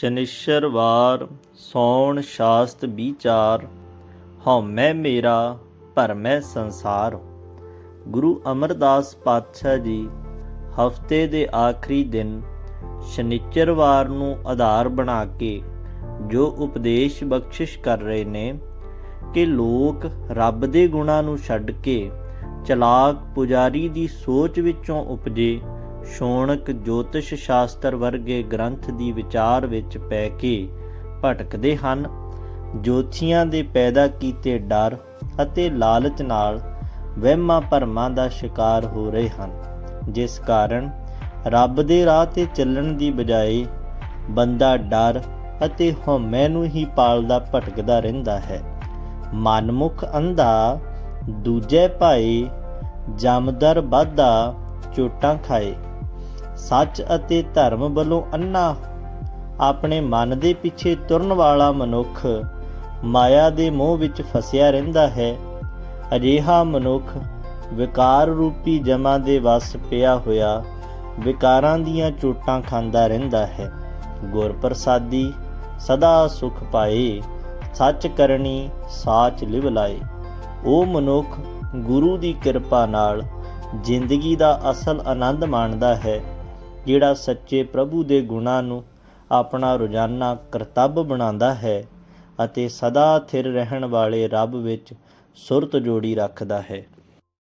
ਸ਼ਨਿਸ਼ਰਵਾਰ ਸੌਣ ਸ਼ਾਸਤ ਵਿਚਾਰ ਹਉਮੈ ਮੇਰਾ ਭਰਮੈ ਸੰਸਾਰ। ਗੁਰੂ ਅਮਰਦਾਸ ਪਾਤਸ਼ਾਹ ਜੀ ਹਫ਼ਤੇ ਦੇ ਆਖਰੀ ਦਿਨ ਸ਼ਨਿਚਰਵਾਰ ਨੂੰ ਆਧਾਰ ਬਣਾ ਕੇ ਜੋ ਉਪਦੇਸ਼ ਬਖਸ਼ਿਸ਼ ਕਰ ਰਹੇ ਨੇ ਕਿ ਲੋਕ ਰੱਬ ਦੇ ਗੁਣਾਂ ਨੂੰ ਛੱਡ ਕੇ ਚਲਾਕ ਪੁਜਾਰੀ ਦੀ ਸੋਚ ਵਿੱਚੋਂ ਉਪਜੇ ਸ਼ੌਣਕ ਜੋਤਿਸ਼ ਸ਼ਾਸਤਰ ਵਰਗੇ ਗ੍ਰੰਥ ਦੀ ਵਿਚਾਰ ਵਿੱਚ ਪੈ ਕੇ ਭਟਕਦੇ ਹਨ। ਜੋਤਸ਼ੀਆਂ ਦੇ ਪੈਦਾ ਕੀਤੇ ਡਰ ਅਤੇ ਲਾਲਚ ਨਾਲ ਵਹਿਮਾਂ ਭਰਮਾਂ ਦਾ ਸ਼ਿਕਾਰ ਹੋ ਰਹੇ ਹਨ। ਜਿਸ ਕਾਰਨ ਰੱਬ ਦੇ ਰਾਹ ਤੇ ਚੱਲਣ ਦੀ ਬਜਾਏ ਬੰਦਾ ਡਰ ਅਤੇ ਹਉਮੈ ਨੂੰ ਹੀ ਪਾਲਦਾ ਭਟਕਦਾ ਰਹਿੰਦਾ ਹੈ। ਮਨਮੁਖ ਅੰਧਾ ਦੂਜੇ ਭਾਈ ਜਮਦਰ ਬਾਧਾ ਚੋਟਾਂ ਖਾਏ। ਸੱਚ ਅਤੇ ਧਰਮ ਵੱਲੋਂ ਅੰਨਾ ਆਪਣੇ ਮਨ ਦੇ ਪਿੱਛੇ ਤੁਰਨ ਵਾਲਾ ਮਨੁੱਖ ਮਾਇਆ ਦੇ ਮੋਹ ਵਿੱਚ ਫਸਿਆ ਰਹਿੰਦਾ ਹੈ। ਅਜਿਹਾ ਮਨੁੱਖ ਵਿਕਾਰ ਰੂਪੀ ਜਮਾ ਦੇ ਵਸ ਪਿਆ ਹੋਇਆ ਵਿਕਾਰਾਂ ਦੀਆਂ ਚੋਟਾਂ ਖਾਂਦਾ ਰਹਿੰਦਾ ਹੈ। ਗੁਰ ਪ੍ਰਸਾਦੀ ਸਦਾ ਸੁਖ ਪਾਏ, ਸੱਚ ਕਰਨੀ ਸਾਚ ਲਿਵ ਲਾਏ। ਉਹ ਮਨੁੱਖ ਗੁਰੂ ਦੀ ਕਿਰਪਾ ਨਾਲ ਜ਼ਿੰਦਗੀ ਦਾ ਅਸਲ ਆਨੰਦ ਮਾਣਦਾ ਹੈ। ਜਿਹੜਾ ਸੱਚੇ ਪ੍ਰਭੂ ਦੇ ਗੁਣਾਂ ਨੂੰ ਆਪਣਾ ਰੋਜ਼ਾਨਾ ਕਰਤੱਵ ਬਣਾਉਂਦਾ ਹੈ ਅਤੇ ਸਦਾ ਥਿਰ ਰਹਿਣ ਵਾਲੇ ਰੱਬ ਵਿੱਚ ਸੁਰਤ ਜੋੜੀ ਰੱਖਦਾ ਹੈ।